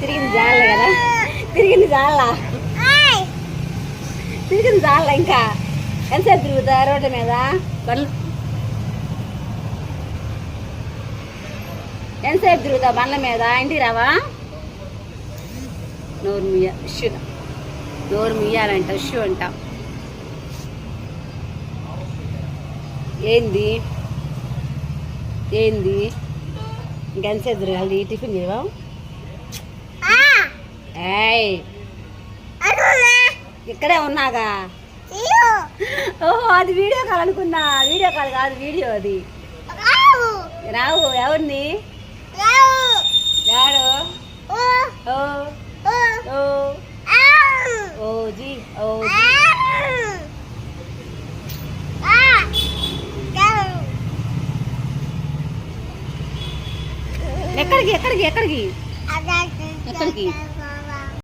తిరిగింది జాల కదా? తిరిగింది జాల? తిరిగింది జాల ఇంకా? ఎంతసేపు తిరుగుతా రోడ్డు మీద? బండ్లు ఎంతసేపు తిరుగుతా బండ్ల మీద? ఇంటికి రావా? నోరు ముయ్య షూ. నోరు ముయ్యాలంట షూ అంట. ఏంది? ఏంది? ఇంకెంతసేపు తిరగాలి? టిఫిన్ చేయవా? ఏయ్. ఇక్కడే ఉన్నాగా? ఓహో అది వీడియో కాల్ అనుకున్నా. వీడియో కాల్ కాదు వీడియో అది. రావు ఎవరిని? రాడు ఓ ఓ ఓ జీ ఓ ఎక్కడికి ఎక్కడికి ఎక్కడికి? ఎక్కడికి?